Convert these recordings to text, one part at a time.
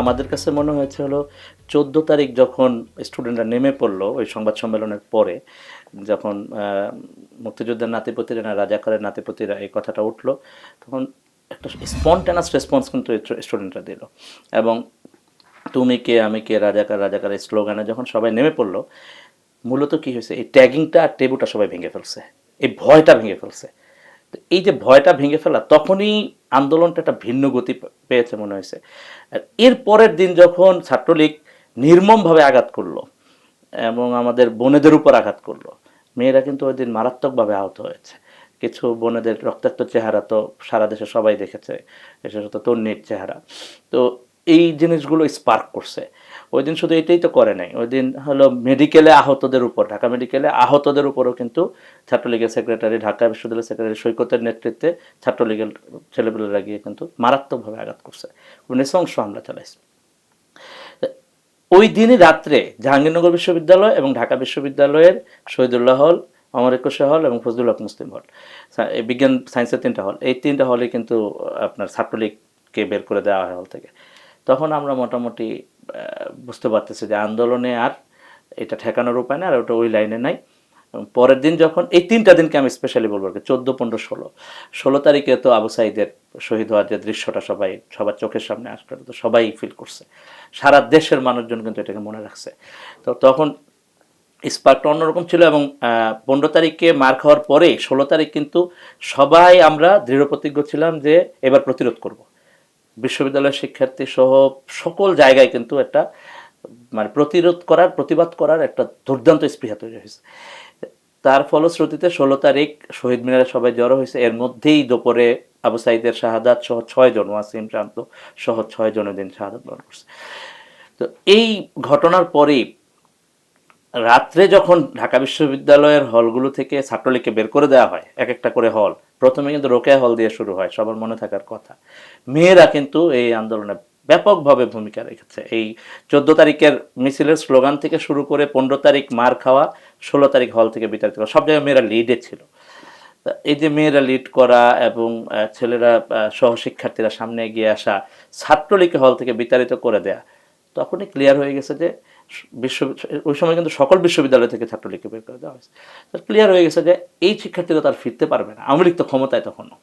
আমাদের কাছে মনে হয়েছে হলো, চোদ্দ তারিখ যখন স্টুডেন্টরা নেমে পড়ল ওই সংবাদ সম্মেলনের পরে, যখন মুক্তিযোদ্ধার নাতিপতিরা না রাজাকারের নাতিপতিরা এই কথাটা উঠল, তখন একটা স্পন্টানাস রেসপন্স কিন্তু স্টুডেন্টরা দিল। এবং তুমি কে, আমি কে রাজাকার রাজাকার এই স্লোগানে যখন সবাই নেমে পড়ল, মূলত কি হয়েছে? এই ট্যাগিংটা আর টেবুটা সবাই ভেঙে ফেলছে। এই ভয়টা ভেঙে ফেলছে। এই যে ভয়টা ভেঙে ফেলা, তখনই আন্দোলনটা একটা ভিন্ন গতি পেয়েছে মনে হয়েছে। এর পরের দিন যখন ছাত্রলীগ নির্মমভাবে আঘাত করল এবং আমাদের বোনেদের উপর আঘাত করল, মেয়েরা কিন্তু ওই দিন মারাত্মকভাবে আহত হয়েছে। কিছু বোনেদের রক্তাক্ত চেহারা তো সারা দেশে সবাই দেখেছে, বিশেষত তন্নির চেহারা। তো এই জিনিসগুলো স্পার্ক করছে। ওই দিন শুধু এটাই তো করে নাই। ওই দিন হলো মেডিকেলে আহতদের উপর, ঢাকা মেডিকেলে আহতদের উপরও কিন্তু ছাত্রলীগের সেক্রেটারি ঢাকা বিশ্ববিদ্যালয়ের সেক্রেটারি সৈকতের নেতৃত্বে ছাত্রলীগের ছেলেপেলেরা গিয়ে কিন্তু মারাত্মকভাবে আঘাত করছে। নৃশংস হামলা চালাইছে। ওই দিনই রাত্রে জাহাঙ্গীরনগর বিশ্ববিদ্যালয় এবং ঢাকা বিশ্ববিদ্যালয়ের শহীদুল্লাহ হল, অমর একুশে হল এবং ফজলুল হক মুসলিম হল। বিজ্ঞান সায়েন্সের তিনটা হল। এই তিনটা হলে কিন্তু আপনার ছাত্রলীগকে বের করে দেওয়া হয় হল থেকে। তখন আমরা মোটামুটি বুঝতে পারতেছি যে আন্দোলনে আর এটা ঠেকানোর উপায় না আর ওটা ওই লাইনে নাই। পরের দিন যখন এই তিনটা দিনকে আমি স্পেশালি বলব আর কি, চোদ্দ, পনেরো, ষোলো। ষোলো তারিখে তো আবু সাইদের শহীদ হওয়ার যে দৃশ্যটা সবাই, সবার চোখের সামনে আসলো তো সবাই ফিল করছে। সারা দেশের মানুষজন কিন্তু এটাকে মনে রাখছে। তো তখন স্পার্কটা অন্যরকম ছিল এবং পনেরো তারিখে মার খাওয়ার পরে ষোলো তারিখ কিন্তু সবাই আমরা দৃঢ় প্রতিজ্ঞ ছিলাম যে এবার প্রতিরোধ করব। বিশ্ববিদ্যালয়ের শিক্ষার্থী সহ সকল জায়গায় কিন্তু একটা মানে প্রতিরোধ করার, প্রতিবাদ করার একটা দুর্দান্ত স্পৃহা তৈরি হয়েছে। তার ফলশ্রুতিতে ষোলো তারিখ শহীদ মিনারে সবাই জড়ো হয়েছে। এর মধ্যেই দুপুরে আবু সাইদের শাহাদাত সহ ছয় জন, ওয়াসিম শান্ত সহ ছয় জনের দিন শাহাদাত বরণ করছে। তো এই ঘটনার পরেই রাত্রে যখন ঢাকা বিশ্ববিদ্যালয়ের হলগুলো থেকে ছাত্রলীগকে বের করে দেওয়া হয়, এক একটা করে হল প্রথমে কিন্তু রোকেয়া হল দিয়ে শুরু হয়, সবার মনে থাকার কথা। মেয়েরা কিন্তু এই আন্দোলনে ব্যাপকভাবে ভূমিকা রেখেছে। এই চোদ্দ তারিখের মিছিলের স্লোগান থেকে শুরু করে পনেরো তারিখ মার খাওয়া, ষোলো তারিখ হল থেকে বিতাড়িত করা সব জায়গায় মেয়েরা লিডে ছিল। এই যে মেয়েরা লিড করা এবং ছেলেরা সহশিক্ষার্থীরা সামনে এগিয়ে আসা, ছাত্রলীগকে হল থেকে বিতাড়িত করে দেয়া, তখনই ক্লিয়ার হয়ে গেছে যে বিশ্ব ওই সময় কিন্তু সকল বিশ্ববিদ্যালয় থেকে ছাত্রলীগকে বের করে দেওয়া হয়েছে। তার ক্লিয়ার হয়ে গেছে যে এই শিক্ষার্থীরা তার ফিরতে পারবে না। আওয়ামী লীগ তো ক্ষমতায় তখনও।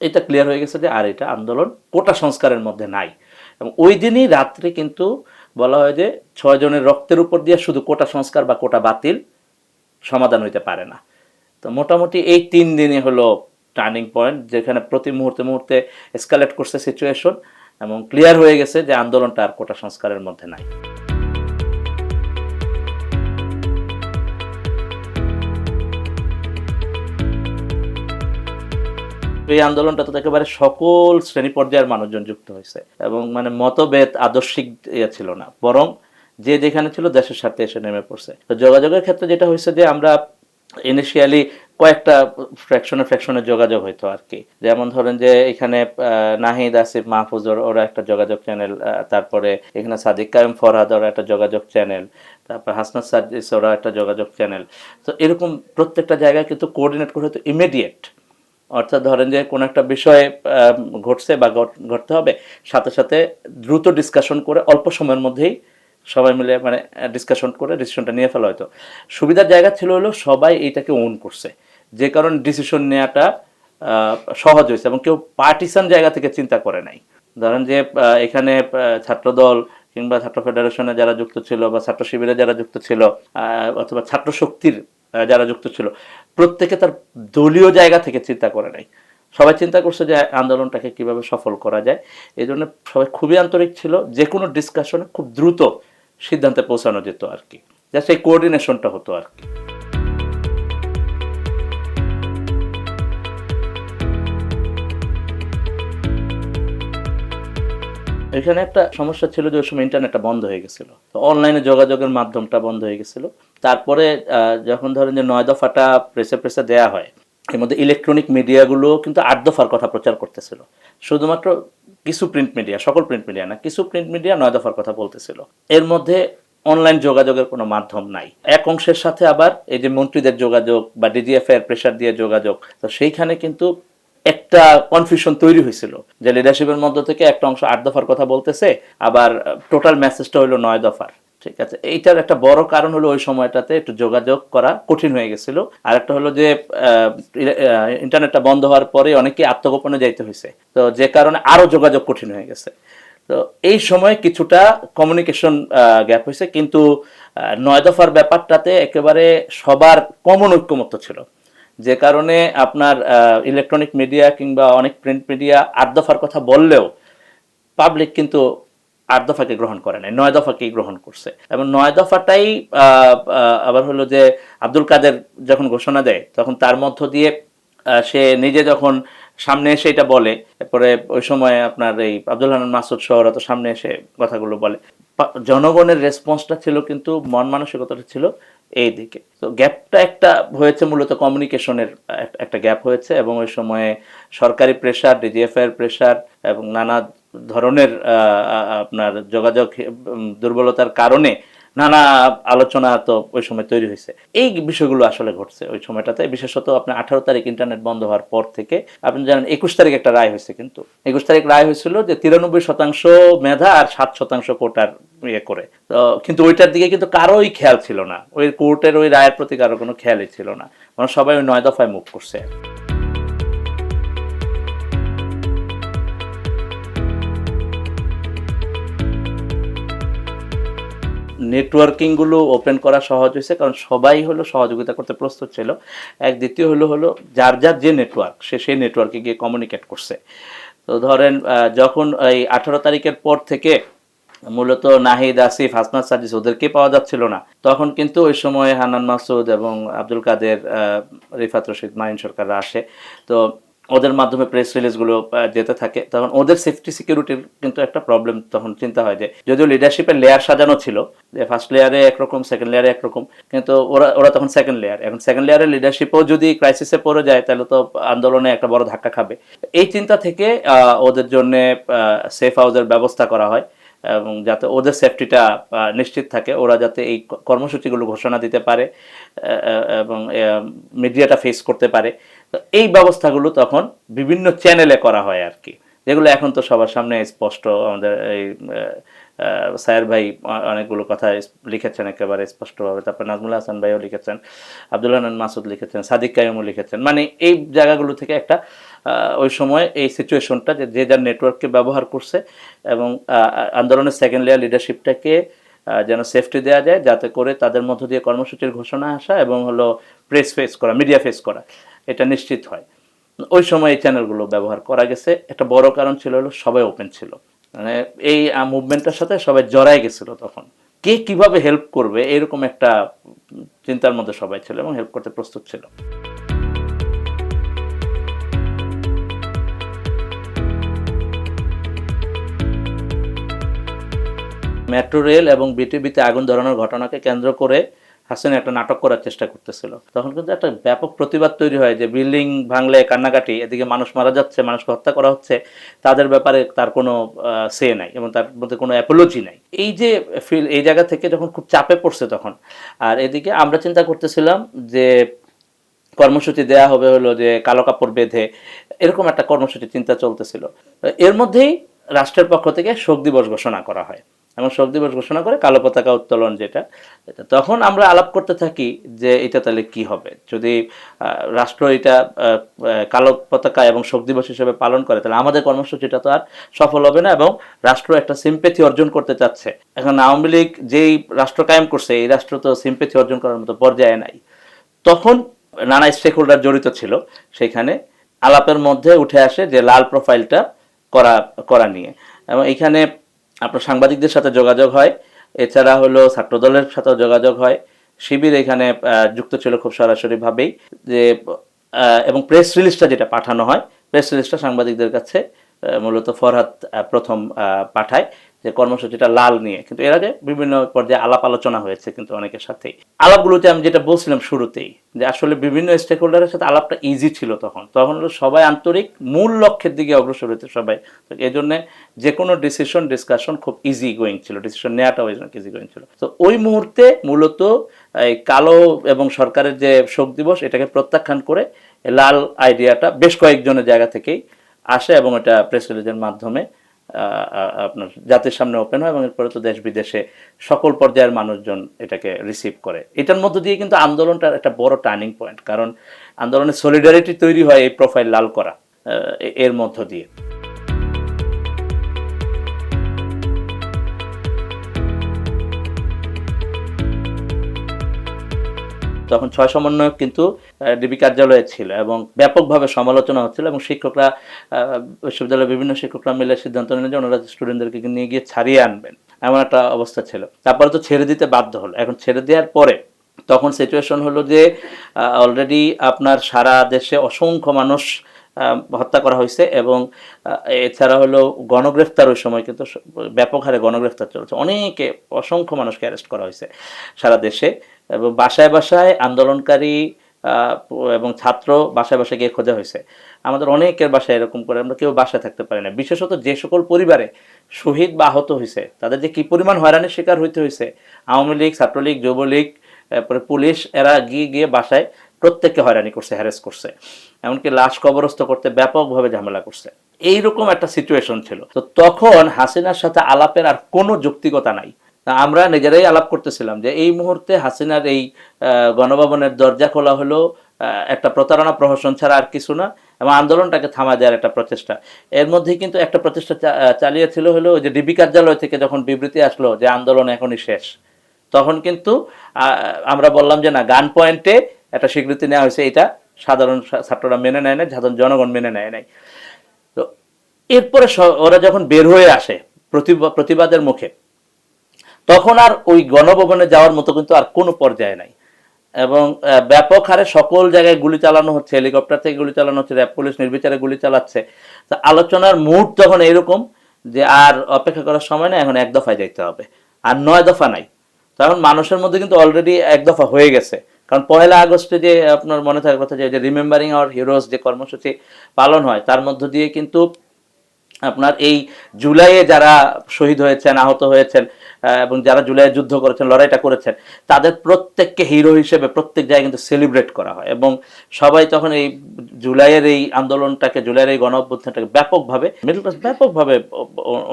এটা ক্লিয়ার হয়ে গেছে যে আর এটা আন্দোলন কোটা সংস্কারের মধ্যে নাই। এবং ওই দিনই রাত্রে কিন্তু বলা হয় যে ছয় জনের রক্তের উপর দিয়ে শুধু কোটা সংস্কার বা কোটা বাতিল সমাধান হইতে পারে না। তো মোটামুটি এই তিন দিনই হলো টার্নিং পয়েন্ট যেখানে প্রতি মুহূর্তে মুহূর্তে এসকালেট করছে সিচুয়েশন এবং ক্লিয়ার হয়ে গেছে যে আন্দোলনটা আর কোটা সংস্কারের মধ্যে নাই। এই আন্দোলনটা তো একেবারে সকল শ্রেণি পর্যায়ের মানুষজন যুক্ত হয়েছে এবং মানে মতভেদ আদর্শিক ইয়ে ছিল না, বরং যে যেখানে ছিল দেশের সাথে এসে নেমে পড়ছে। তো যোগাযোগের ক্ষেত্রে যেটা হয়েছে যে আমরা ইনিশিয়ালি কয়েকটা ফ্র্যাকশনে ফ্র্যাকশনে যোগাযোগ হইতো আর কি যেমন ধরেন যে এখানে নাহিদ, আসিফ, মাহফুজ ওর- একটা যোগাযোগ চ্যানেল তারপরে এখানে সাদিক কায়েম, ফরহাদ ওরা একটা যোগাযোগ চ্যানেল তারপর হাসনাত সার্জিস ওরা একটা যোগাযোগ চ্যানেল তো এরকম প্রত্যেকটা জায়গায় কিন্তু কোঅর্ডিনেট করে হতো ইমিডিয়েট অর্থাৎ ধরেন যে কোনো একটা বিষয়ে ঘটছে বা ঘট- ঘটতে হবে, সাথে সাথে দ্রুত ডিসকাশন করে অল্প সময়ের মধ্যেই সবাই মিলে মানে ডিসকাশন করে ডিসিশনটা নিয়ে ফেলা হয়তো। সুবিধার জায়গা ছিল হলো সবাই এইটাকে ওন করছে। যে কারণে ডিসিশন নেওয়াটা সহজ হয়েছে এবং কেউ পার্টিসান জায়গা থেকে চিন্তা করে নাই। ধরেন যে এখানে ছাত্রদল কিংবা ছাত্র ফেডারেশনে যারা যুক্ত ছিল বা ছাত্র শিবিরে যারা যুক্ত ছিল অথবা ছাত্র শক্তির যারা যুক্ত ছিল, প্রত্যেকে তার দলীয় জায়গা থেকে চিন্তা করে নাই। সবাই চিন্তা করছে যে আন্দোলনটাকে কীভাবে সফল করা যায়। এই জন্য সবাই খুবই আন্তরিক ছিল। যে কোনো ডিসকাশনে খুব দ্রুত সিদ্ধান্তে পৌঁছানো যেত আর কি। জাস্ট এই কোঅর্ডিনেশনটা হতো আর কি। এখানে একটা সমস্যা ছিল যে ওই সময় ইন্টারনেটটা বন্ধ হয়ে গেছিল। তো অনলাইনে যোগাযোগের মাধ্যমটা বন্ধ হয়ে গেছিল। তারপরে যখন ধরেন যে নয় দফাটা প্রেসে প্রেসে দেয়া হয়, এর মধ্যে ইলেকট্রনিক মিডিয়াগুলো কিন্তু আট দফার কথা প্রচার করতেছিল। শুধুমাত্র কিছু প্রিন্ট মিডিয়া সকল প্রিন্ট মিডিয়া না, কিছু প্রিন্ট মিডিয়া নয় দফার কথা বলতেছিল। এর মধ্যে অনলাইন যোগাযোগের কোনো মাধ্যম নাই। এক অংশের সাথে আবার এই যে মন্ত্রীদের যোগাযোগ বা ডিজিএফ এর প্রেশার দিয়ে যোগাযোগ, তো সেইখানে কিন্তু একটা কনফিউশন তৈরি হয়েছিল যে লিডারশিপের মধ্য থেকে একটা অংশ আট দফার কথা বলতেছে, আবার টোটাল মেসেজটা হলো নয় দফার। ঠিক আছে? এইটার একটা বড় কারণ হলো ওই সময়টাতে একটু যোগাযোগ করা কঠিন হয়ে গেছিল। আর একটা হলো যে ইন্টারনেটটা বন্ধ হওয়ার পরে অনেকেই আত্মগোপনে যাইতে হয়েছে তো যে কারণে আরও যোগাযোগ কঠিন হয়ে গেছে। তো এই সময় কিছুটা কমিউনিকেশন গ্যাপ হয়েছে কিন্তু নয় দফার ব্যাপারটাতে একেবারে সবার কমন ঐক্যমত্য ছিল। যে কারণে আপনার ইলেকট্রনিক মিডিয়া কিংবা অনেক প্রিন্ট মিডিয়া আট দফার কথা বললেও পাবলিক কিন্তু আট দফাকে গ্রহণ করে নাই, নয় দফাকেই গ্রহণ করছে। এবং নয় দফাটাই আবার হলো যে আব্দুল কাদের যখন ঘোষণা দেয়, তখন তার মধ্য দিয়ে সে নিজে যখন সামনে এসে এটা বলে, এরপরে ওই সময় আপনার এই আব্দুল হানান মাসুদ শহরা তো সামনে এসে কথাগুলো বলে। জনগণের রেসপন্সটা ছিল কিন্তু মন মানসিকতাটা ছিল এই দিকে তো গ্যাপটা একটা হয়েছে মূলত কমিউনিকেশনের একটা গ্যাপ হয়েছে এবং ওই সময়ে সরকারি প্রেশার ডিজিএফ এর প্রেশার এবং নানা ধরনের আপনার যোগাযোগ দুর্বলতার কারণে নানা আলোচনা তো ওই সময় তৈরি হয়েছে। এই বিষয়গুলো আসলে ঘটছে ওই সময়টাতে। বিশেষত আপনার আঠারো তারিখ ইন্টারনেট বন্ধ হওয়ার পর থেকে, আপনি জানেন একুশ তারিখ একটা রায় হয়েছে কিন্তু। একুশ তারিখ রায় হয়েছিল যে তিরানব্বই শতাংশ মেধা আর সাত শতাংশ কোটার ইয়ে করে। তো কিন্তু ওইটার দিকে কিন্তু কারোই খেয়াল ছিল না। ওই কোর্টের ওই রায়ের প্রতি কারও কোনো খেয়ালই ছিল না। মানে সবাই ওই নয় দফায় মুখ করছে। নেটওয়ার্কিংগুলো ওপেন করা সহজ হয়েছে, কারণ সবাই হলো সহযোগিতা করতে প্রস্তুত ছিল। এক দ্বিতীয় হলো হলো যার যার যে নেটওয়ার্ক সে সেই নেটওয়ার্কে গিয়ে কমিউনিকেট করছে। তো ধরেন যখন এই আঠারো তারিখের পর থেকে মূলত নাহিদ, আসিফ, হাসনাত, সাজিস ওদেরকে পাওয়া যাচ্ছিল না, তখন কিন্তু ওই সময় হানান মাসুদ এবং আব্দুল কাদের রিফাত রশিদ, মাইন সরকাররা আসে। তো ওদের মাধ্যমে প্রেস রিলিজগুলো যেতে থাকে, তখন ওদের সেফটি সিকিউরিটির কিন্তু একটা প্রবলেম তখন চিন্তা হয় যে, যদিও লিডারশিপের লেয়ার সাজানো ছিল, যে ফার্স্ট লেয়ারে একরকম সেকেন্ড লেয়ারে একরকম, কিন্তু ওরা ওরা তখন সেকেন্ড লেয়ার এখন সেকেন্ড লেয়ারের লিডারশিপও যদি ক্রাইসিসে পড়ে যায়, তাহলে তো আন্দোলনে একটা বড় ধাক্কা খাবে। এই চিন্তা থেকে ওদের জন্য সেফ হাউসের ব্যবস্থা করা হয়, এবং যাতে ওদের সেফটিটা নিশ্চিত থাকে, ওরা যাতে এই কর্মসূচিগুলো ঘোষণা দিতে পারে এবং মিডিয়াটা ফেস করতে পারে। তো এই ব্যবস্থাগুলো তখন বিভিন্ন চ্যানেলে করা হয় আর কি যেগুলো এখন তো সবার সামনে স্পষ্ট, আমাদের এই স্যার ভাই অনেকগুলো কথা লিখেছেন একেবারে স্পষ্টভাবে। তারপর নাজমুল হাসান ভাইও লিখেছেন আব্দুল হানান মাসুদ লিখেছেন, সাদিক কাইমও লিখেছেন। মানে এই জায়গাগুলো থেকে একটা ওই সময় এই সিচুয়েশনটা যে যার নেটওয়ার্ককে ব্যবহার করছে এবং আন্দোলনের সেকেন্ড লেয়ার লিডারশিপটাকে যেন সেফটি দেওয়া যায়, যাতে করে তাদের মধ্য দিয়ে কর্মসূচির ঘোষণা আসা এবং হলো প্রেস ফেস করা মিডিয়া ফেস করা। এটা নিশ্চিত হয়। ওই সময় এই চ্যানেলগুলো ব্যবহার করা গেছে। একটা বড় কারণ ছিল হলো সবাই ওপেন ছিল। মানে এই মুভমেন্টের সাথে সবাই জড়াই গেছিল তখন। কে কীভাবে হেল্প করবে এরকম একটা চিন্তার মধ্যে সবাই ছিল এবং হেল্প করতে প্রস্তুত ছিল। মেট্রো রেল এবং বিটিভিতে আগুন ধরানোর ঘটনাকে কেন্দ্র করে হাসিন একটা নাটক করার চেষ্টা করতেছিল। তখন কিন্তু একটা ব্যাপক প্রতিবাদ তৈরি হয় যে বিল্ডিং ভাঙলে কান্নাকাটি, এদিকে মানুষ মারা যাচ্ছে, মানুষকে হত্যা করা হচ্ছে, তাদের ব্যাপারে তার কোনো সে নাই এবং তার মধ্যে কোনো অ্যাপোলজি নাই। এই যে ফিল এই জায়গা থেকে যখন খুব চাপে পড়ছে তখন, আর এদিকে আমরা চিন্তা করতেছিলাম যে কর্মসূচি দেয়া হবে হলো যে কালো কাপড় বেঁধে, এরকম একটা কর্মসূচি চিন্তা চলতেছিল। এর মধ্যেই রাষ্ট্রের পক্ষ থেকে শোক দিবস ঘোষণা করা হয়। এবং শোক দিবস ঘোষণা করে কালো পতাকা উত্তোলন যেটা তখন আমরা আলাপ করতে থাকি যে এটা তাহলে কি হবে? যদি রাষ্ট্র এটা কালো পতাকা এবং শোক দিবস হিসেবে পালন করে, তাহলে আমাদের কর্মসূচিটা তো আর সফল হবে না এবং রাষ্ট্র একটা সিম্পেথি অর্জন করতে চাচ্ছে। এখন আওয়ামী লীগ যেই রাষ্ট্র কায়েম করছে, এই রাষ্ট্র তো সিম্পেথি অর্জন করার মতো পর্যায়ে নাই। তখন নানা স্টেক হোল্ডার জড়িত ছিল, সেখানে আলাপের মধ্যে উঠে আসে যে লাল প্রোফাইলটা করা করা নিয়ে। এবং এখানে আপনার সাংবাদিকদের সাথে যোগাযোগ হয়। এছাড়া হলো ছাত্রদলের সাথে যোগাযোগ হয়। শিবির এখানে যুক্ত ছিল খুব সরাসরিভাবেই যে এবং প্রেস রিলিজটা যেটা পাঠানো হয় প্রেস রিলিজটা সাংবাদিকদের কাছে মূলত ফরহাদ প্রথম পাঠায়। যে কর্মসূচিটা লাল নিয়ে। কিন্তু এর আগে বিভিন্ন পর্যায়ে আলাপ আলোচনা হয়েছে কিন্তু অনেকের সাথেই। আলাপগুলোতে আমি যেটা বলছিলাম শুরুতেই, যে আসলে বিভিন্ন স্টেক হোল্ডারের সাথে আলাপটা ইজি ছিল তখন। তখন হলো সবাই আন্তরিক, মূল লক্ষ্যের দিকে অগ্রসর হতে সবাই। তো এই জন্য যে কোনো ডিসিশন ডিসকাশন খুব ইজি গোয়িং ছিল। ডিসিশন নেওয়াটাও ইজি গোয়িং ছিল। তো ওই মুহূর্তে মূলত এই কালো এবং সরকারের যে শোক দিবস, এটাকে প্রত্যাখ্যান করে লাল আইডিয়াটা বেশ কয়েকজনের জায়গা থেকেই আসে এবং এটা প্রেস রিলিজের মাধ্যমে আপনার জাতির সামনে ওপেন হয় এবং এরপরে তো দেশ বিদেশে সকল পর্যায়ের মানুষজন এটাকে রিসিভ করে। এটার মধ্য দিয়ে কিন্তু আন্দোলনটার একটা বড় টার্নিং পয়েন্ট কারণ আন্দোলনের সলিডারিটি তৈরি হয় এই প্রোফাইল লাল করা এর মধ্য দিয়ে। তখন ছয় সমন্বয়ক কিন্তু ডিবি কার্যালয়ে ছিল এবং ব্যাপকভাবে সমালোচনা হচ্ছিল এবং শিক্ষকরা বিশ্ববিদ্যালয়ের বিভিন্ন শিক্ষকরা মিলে সিদ্ধান্ত নিলেন যে ওনারা স্টুডেন্টদেরকে নিয়ে গিয়ে ছাড়িয়ে আনবেন। এমন একটা অবস্থা ছিল। তারপরে তো ছেড়ে দিতে বাধ্য হলো। এখন ছেড়ে দেওয়ার পরে তখন সিচুয়েশন হলো যে অলরেডি আপনার সারা দেশে অসংখ্য মানুষ হত্যা করা হয়েছে এবং এছাড়া হলো গণগ্রেফতার ওই সময় কিন্তু ব্যাপক হারে গণগ্রেফতার চলছে। অনেকে, অসংখ্য মানুষকে অ্যারেস্ট করা হয়েছে সারা দেশে এবং বাসায় বাসায় আন্দোলনকারী এবং ছাত্র বাসায় বাসায় গিয়ে খোঁজা হয়েছে। আমাদের অনেকের বাসায় এরকম করে, আমরা কেউ বাসায় থাকতে পারি না। বিশেষত যে সকল পরিবারে শহীদ বা আহত হয়েছে, তাদের যে কি পরিমাণ হয়রানির শিকার হইতে হয়েছে, আওয়ামী লীগ, ছাত্রলীগ, যুবলীগ তারপরে পুলিশ, এরা গিয়ে গিয়ে বাসায় প্রত্যেককে হয়রানি করছে হ্যারেস করছে। এমনকি লাশ কবরস্থ করতে ব্যাপকভাবে ঝামেলা করছে। এইরকম একটা সিচুয়েশন ছিল। তো তখন হাসিনার সাথে আলাপের আর কোনো যৌক্তিকতা নাই। আমরা নিজেরাই আলাপ করতেছিলাম যে এই মুহূর্তে হাসিনার এই গণভবনের দরজা খোলা হলো একটা প্রতারণা প্রহসন ছাড়া আর কিছু না, এবং আন্দোলনটাকে থামা দেওয়ার একটা প্রচেষ্টা। এর মধ্যে কিন্তু একটা প্রচেষ্টা চালিয়েছিল হলো যে ডিবি কার্যালয় থেকে যখন বিবৃতি আসলো যে আন্দোলন এখনই শেষ। তখন কিন্তু আমরা বললাম যে না, গান পয়েন্টে একটা স্বীকৃতি নেওয়া হয়েছে, এটা সাধারণ ছাত্ররা মেনে নেয় না সাধারণ জনগণ মেনে নেয় নাই। তো এরপরে ওরা যখন বের হয়ে আসে প্রতিবা- প্রতিবাদের মুখে তখন আর ওই গণভবনে যাওয়ার মতো কিন্তু আর কোনো পর্যায়ে নাই। এবং ব্যাপক হারে সকল জায়গায় গুলি চালানো হচ্ছে, হেলিকপ্টার থেকে গুলি চালানো হচ্ছে, র্যাব পুলিশ নির্বিচারে গুলি চালাচ্ছে। তা আলোচনার মুড তখন এরকম যে আর অপেক্ষা করার সময় না এখন এক দফায় যাইতে হবে। আর নয় দফা নাই। তখন মানুষের মধ্যে কিন্তু অলরেডি এক দফা হয়ে গেছে। কারণ পয়লা আগস্টে যে আপনার মনে থাকার কথা যে রিমেম্বারিং আওয়ার হিরোজ যে কর্মসূচি পালন হয়, তার মধ্য দিয়ে কিন্তু আপনার এই জুলাইয়ে যারা শহীদ হয়েছেন, আহত হয়েছেন এবং যারা জুলাইয়ে যুদ্ধ করেছেন, লড়াইটা করেছেন, তাদের প্রত্যেককে হিরো হিসেবে প্রত্যেক জায়গায় কিন্তু সেলিব্রেট করা হয়। এবং সবাই তখন এই জুলাইয়ের এই আন্দোলনটাকে, জুলাইয়ের এই গণ অভ্যুত্থানটাকে ব্যাপকভাবে মিডল ক্লাস ব্যাপকভাবে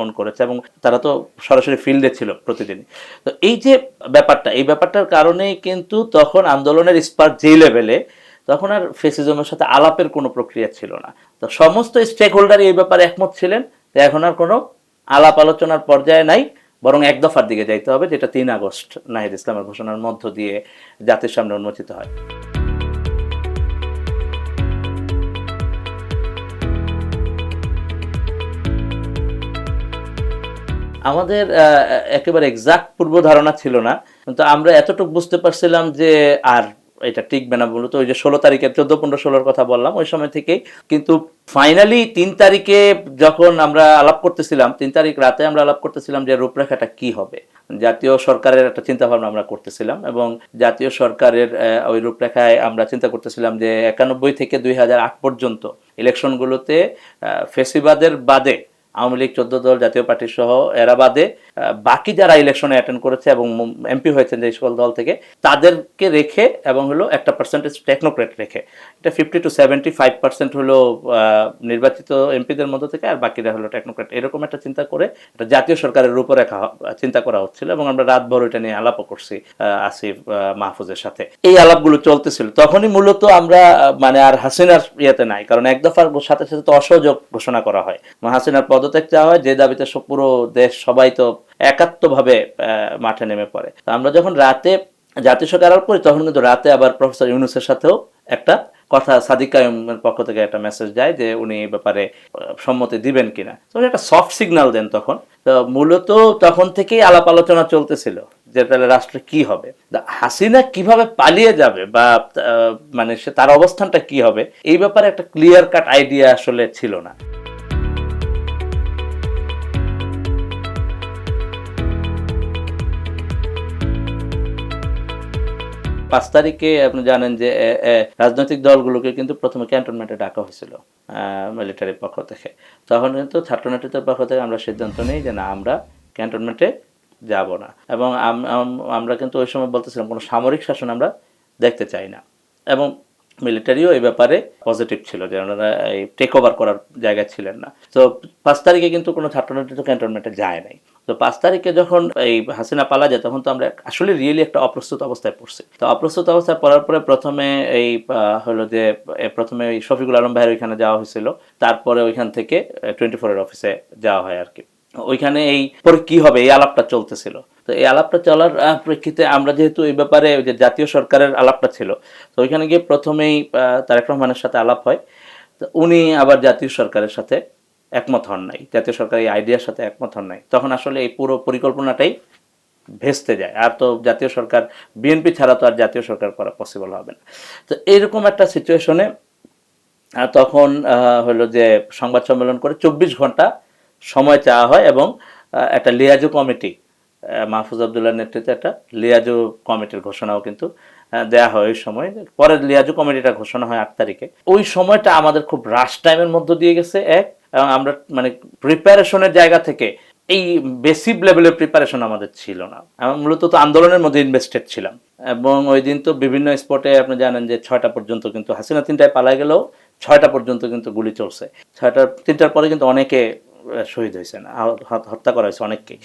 অন করেছে এবং তারা তো সরাসরি ফিল্ডে ছিল প্রতিদিন। তো এই যে ব্যাপারটা, এই ব্যাপারটার কারণেই কিন্তু তখন আন্দোলনের স্পার্ক যে লেভেলে তখন আর ফেসিজমের সাথে আলাপের কোনো প্রক্রিয়া ছিল না। তো সমস্ত স্টেক হোল্ডার এই ব্যাপারে একমত ছিলেন এখন আর কোনো আলাপ আলোচনার পর্যায়ে নাই। বরং এক দফার দিকে যাইতে হবে, যেটা তিন আগস্ট নাহিদ ইসলামের ঘোষণার মধ্য দিয়ে জাতির সামনে উন্মোচিত হয়। আমাদের একেবারে এক্সাক্ট পূর্ব ধারণা ছিল না, কিন্তু আমরা এতটুকু বুঝতে পারছিলাম যে আর এটা টিকবে না মূলত, ওই যে ষোলো তারিখে, চোদ্দ, পনেরো, ষোলোর কথা বললাম, ওই সময় থেকেই। কিন্তু ফাইনালি তিন তারিখে যখন আমরা আলাপ করতেছিলাম, তিন তারিখ রাতে আমরা আলাপ করতেছিলাম যে রূপরেখাটা কি হবে। জাতীয় সরকারের একটা চিন্তা ভাবনা আমরা করতেছিলাম এবং জাতীয় সরকারের ওই রূপরেখায় আমরা চিন্তা করতেছিলাম যে একানব্বই থেকে দুই হাজার আট পর্যন্ত ইলেকশনগুলোতে ফেসিবাদের বাদে আওয়ামী লীগ চোদ্দ দল জাতীয় পার্টি সহ এরা বাদে বাকি যারা ইলেকশনে অ্যাটেন্ড করেছে এবং এমপি হয়েছেন যে সকল দল থেকে, তাদেরকে রেখে এবং হলো একটা পার্সেন্টেজ টেকনোক্রেট রেখে। এটা fifty two seventy five percent হলো নির্বাচিত এমপিদের মধ্যে থেকে আর বাকিরা হলো টেকনোক্রেট এরকম একটা চিন্তা করে একটা জাতীয় সরকারের রূপরেখা চিন্তা করা হচ্ছিল এবং আমরা রাতভর এটা নিয়ে আলাপও করছি আসিফ মাহফুজের সাথে। এই আলাপগুলো চলতেছিল। তখনই মূলত আমরা মানে আর হাসিনার ইয়েতে নাই, কারণ এক দফার সাথে সাথে তো অসহযোগ ঘোষণা করা হয়। হাসিনার পদত্যাগ চাওয়া হয়, যে দাবিতে পুরো দেশ, সবাই তো একাত্মভাবে মাঠে নেমে পড়ে। তো আমরা যখন রাতে সরকার আলাপ করি, তখন কিন্তু রাতে আবার প্রফেসর ইউনুসের সাথেও একটা কথা সাদিক কায়ুমের পক্ষ থেকে একটা মেসেজ যায় যে উনি এই ব্যাপারে সম্মতি দিবেন কিনা। তো একটা সফট সিগন্যাল দেন তখন। তো মূলত তখন থেকেই আলাপ আলোচনা চলতেছিল যে তাহলে রাষ্ট্র কি হবে। হাসিনা কীভাবে পালিয়ে যাবে বা মানে সে তার অবস্থানটা কি হবে, এই ব্যাপারে একটা ক্লিয়ার কাট আইডিয়া আসলে ছিল না। পাঁচ তারিখে আপনি জানেন যে রাজনৈতিক দলগুলোকে কিন্তু প্রথমে ক্যান্টনমেন্টে ডাকা হয়েছিল মিলিটারির পক্ষ থেকে। তখন কিন্তু ছাত্রনেতৃত্বের পক্ষ থেকে আমরা সিদ্ধান্ত নিই যে, না, আমরা ক্যান্টনমেন্টে যাব না। এবং আম- আম- আমরা কিন্তু ওই সময় বলতেছিলাম, কোনো সামরিক শাসন আমরা দেখতে চাই না। এবং মিলিটারিও এই ব্যাপারে পজিটিভ ছিল যে ওনারা এই টেক ওভার করার জায়গায় ছিলেন না। তো পাঁচ তারিখে কিন্তু কোনো ছাত্রনেতৃত্ব ক্যান্টনমেন্টে যায় নাই। তো পাঁচ তারিখে যখন এই হাসিনা পালা যায়, তখন তো আমরা আসলে রিয়েলি একটা অপ্রস্তুত অবস্থায় পড়ছি। তো অপ্রস্তুত অবস্থায় পড়ার পরে প্রথমে এই হলো যে প্রথমে ওই শফিকুল আলম ভাইয়ের ওইখানে যাওয়া হয়েছিল। তারপরে ওইখান থেকে টোয়েন্টি ফোরের অফিসে যাওয়া হয় আর কি। ওইখানে এই পরে কি হবে, এই আলাপটা চলতেছিল। তো এই আলাপটা চলার প্রেক্ষিতে আমরা যেহেতু এই ব্যাপারে যে জাতীয় সরকারের আলাপটা ছিল, তো ওইখানে গিয়ে প্রথমেই তারেক রহমানের সাথে আলাপ হয়। তো উনি আবার জাতীয় সরকারের সাথে একমত হন নাই। জাতীয় সরকার এই আইডিয়ার সাথে একমত হন নাই। তখন আসলে এই পুরো পরিকল্পনাটাই ভেস্তে যায়। আর তো জাতীয় সরকার, বিএনপি ছাড়া তো আর জাতীয় সরকার করা পসিবল হবে না। তো এইরকম একটা সিচুয়েশনে তখন হলো যে সংবাদ সম্মেলন করে চব্বিশ ঘণ্টা সময় চাওয়া হয় এবং একটা লিয়াজু কমিটি মাহফুজ আবদুল্লাহর নেতৃত্বে একটা লিয়াজু কমিটির ঘোষণাও কিন্তু দেয়া হয় ওই সময়। পরে লিয়াজু কমিটিটা ঘোষণা হয় আট তারিখে। ওই সময়টা আমাদের খুব রাশ টাইমের মধ্য দিয়ে গেছে, এক, এবং আমরা মানে প্রিপারেশনের জায়গা থেকে এই বেসিক লেভেলের প্রিপারেশন আমাদের ছিল না। মূলত তো আন্দোলনের মধ্যে ইনভেস্টেড ছিলাম। এবং ওই দিন তো বিভিন্ন স্পটে আপনি জানেন যে ছয়টা পর্যন্ত কিন্তু হাসিনা তিনটায় পালা গেলেও ছয়টা পর্যন্ত কিন্তু গুলি চলছে। ছয়টার, তিনটার পরে কিন্তু অনেকে শহীদ হয়েছেন হত্যা করা হয়েছে অনেককেই।